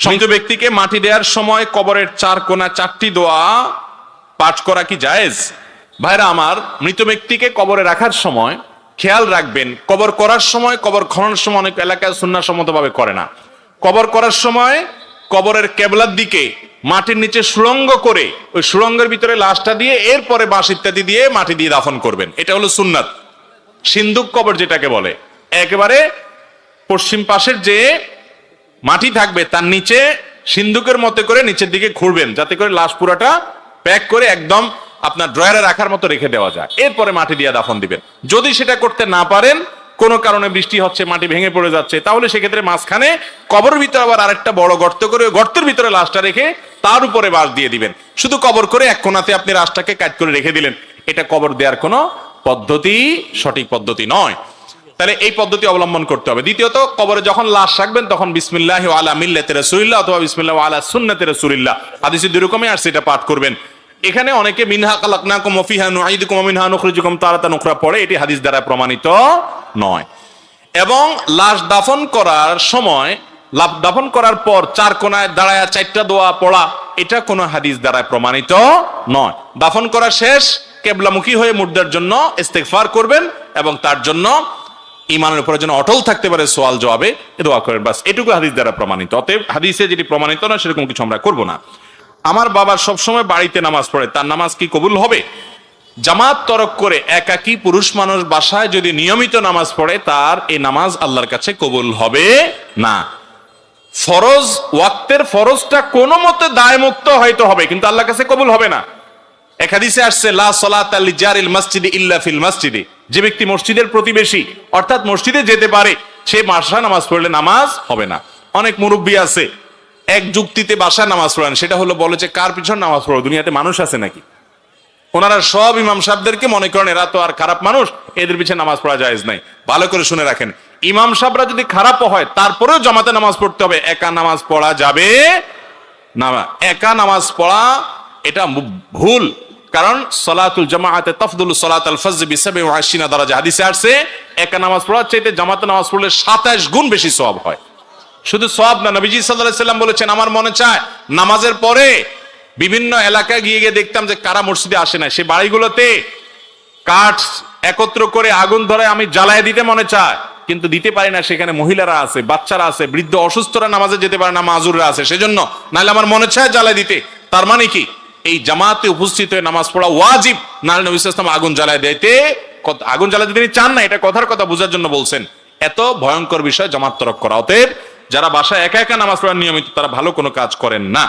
মৃত ব্যক্তিকে মাটি দেওয়ার সময় কবরের চার কোনা চারটি দোয়া পাঠ করা কি জায়েজ? ভাইরা আমার মৃত ব্যক্তিকে কবরে রাখার সময় খেয়াল রাখবেন কবর করার সময় কবর খননের সময় অনেক এলাকায় সুন্নাসম্মত ভাবে করে না। কবর করার সময় কবরের কেবলার দিকে মাটির নিচে সুড়ঙ্গ করে ওই সুড়ঙ্গের ভিতরে লাশটা দিয়ে এরপরে বাঁশ ইত্যাদি দিয়ে মাটি দিয়ে দাফন করবেন। এটা হলো সুন্নাত। সিন্ধুক কবর যেটাকে বলে। একেবারে পশ্চিম পাশের যে মাটি থাকবে তার নিচে সিন্ধুকের মতো করে নিচের দিকে ঘুরবেন, যাতে করে লাশ পুরাটা প্যাক করে একদম আপনার ড্রয়ারে রাখার মতো রেখে দেওয়া যায়। এরপরে মাটি দিয়ে দাফন দিবেন। যদি সেটা করতে না পারেন, কোনো কারণে বৃষ্টি হচ্ছে, মাটি ভেঙে পড়ে যাচ্ছে, তাহলে সেক্ষেত্রে মাঝখানে কবর ভিতরে আবার আরেকটা বড় গর্ত করে গর্তের ভিতরে লাশটা রেখে তার উপরে বাঁশ দিয়ে দিবেন। শুধু কবর করে এক কোনাতে আপনি লাশটাকে কাজ করে রেখে দিলেন। এটা কবর দেওয়ার কোনো পদ্ধতি, সঠিক পদ্ধতি নয়। তাহলে এই পদ্ধতি অবলম্বন করতে হবে। দ্বিতীয়ত, কবরে যখন লাশ রাখবেন, তখন বিসমিল্লাহ আলা মিল্লাতে রাসূলিল্লাহ অথবা বিসমিল্লাহ আলা সুন্নাতে রাসূলিল্লাহ। হাদিসে দুই রকমই আর সেটা পাঠ করবেন। এখানে অনেকে, মিনহা খালাকনাকুম ওয়া ফিহা ওয়া মিনহা নুখরিজুকুম তারাতান উখরা পড়ে, এটি হাদিস দ্বারা প্রমাণিত নয়। এবং লাশ দাফন করার সময় লাভ দাফন করার পর চার কোনায় দাঁড়ায় চারটা দোয়া পড়া, এটা কোনো হাদিস দ্বারা প্রমাণিত নয়। দাফন করা শেষ, কেবলামুখী হয়ে মুর্দার জন্য ইস্তেগফার করবেন এবং তার জন্য ইমানের উপরে যেন অটল থাকতে পারে সোয়াল জবাবে দোয়া করেন। বাস, এটুকু হাদিস দ্বারা প্রমাণিত। অতএব হাদিসে যেটি প্রমাণিত না, সেরকম কিছু আমরা করব না। আমার বাবা সবসময় বাড়িতে নামাজ পড়ে, তার নামাজ কি কবুল হবে? জামাত তরক করে একাকী পুরুষ মানুষ বাসায় যদি নিয়মিত নামাজ পড়ে, তার এই নামাজ আল্লাহর কাছে কবুল হবে না। ফরজ, ওয়াক্তের ফরজটা কোনো মতে দায়মুক্ত হয়তো হবে, কিন্তু আল্লাহর কাছে কবুল হবে না। এক হাদিসে আসছে, লা সালাত আল জারিল মসজিদে ইল্লা ফিল মসজিদে। যে ব্যক্তি মসজিদের প্রতিবেশী, অর্থাৎ মসজিদে যেতে পারে, সে বাসা নামাজ পড়লে নামাজ হবে না। অনেক মুরব্বী আছে, এক যুক্তিতে বাসা নামাজ পড়েন, সেটা হলো বলে যে, কার পিছন নামাজ পড়ো? দুনিয়াতে মানুষ আছে নাকি? ওনারা সব ইমাম সাহেবদেরকে মনে করেন, এরা তো আর খারাপ মানুষ, এদের পিছনে নামাজ পড়া জায়েজ নাই। ভালো করে শুনে রাখেন। ইমাম সাহেবরা যদি খারাপও হয়, তারপরেও জামাতে নামাজ পড়তে হবে। একা নামাজ পড়া যাবে না। একা নামাজ পড়া, এটা ভুল। কারণ সলাতুল জামাআতে তফদুল সলাত আল ফজর বিসাবে আশিনা দরাজা। হাদিসে আসছে, একা নামাজ পড়ার চাইতে জামাতে নামাজ পড়লে সাতাশ গুণ বেশি সব হয়। শুধু সব না, নবীজি সাল্লাহ সাল্লাম বলেছেন, আমার মনে চায় নামাজের পরে বিভিন্ন এলাকায় গিয়ে গিয়ে দেখতাম যে কারা মসজিদে আসে না সে বাড়িগুলোতে কাঠ একত্র করে আগুন ধরে আমি জ্বালায় দিতে মনে চায়, কিন্তু দিতে পারি না। সেখানে মহিলারা আছে, বাচ্চারা আছে, বৃদ্ধ অসুস্থরা নামাজে যেতে পারে না, মাজুররা আছে। সেজন্য নাহলে আমার মনে চায় জ্বালায় দিতে। তার মানে কি? এই জামাতে উপস্থিত হয়ে নামাজ পড়া ওয়াজিব। নাহলে নবী ইসলাম আগুন জ্বালায় দিতে আগুন জ্বালাতে তিনি চান না, এটা কথার কথা বোঝার জন্য বলছেন। এত ভয়ঙ্কর বিষয় জামাত তরক করা। অতএব যারা বাসায় একা একা নামাজ পড়ার নিয়মিত, তারা ভালো কোনো কাজ করেন না।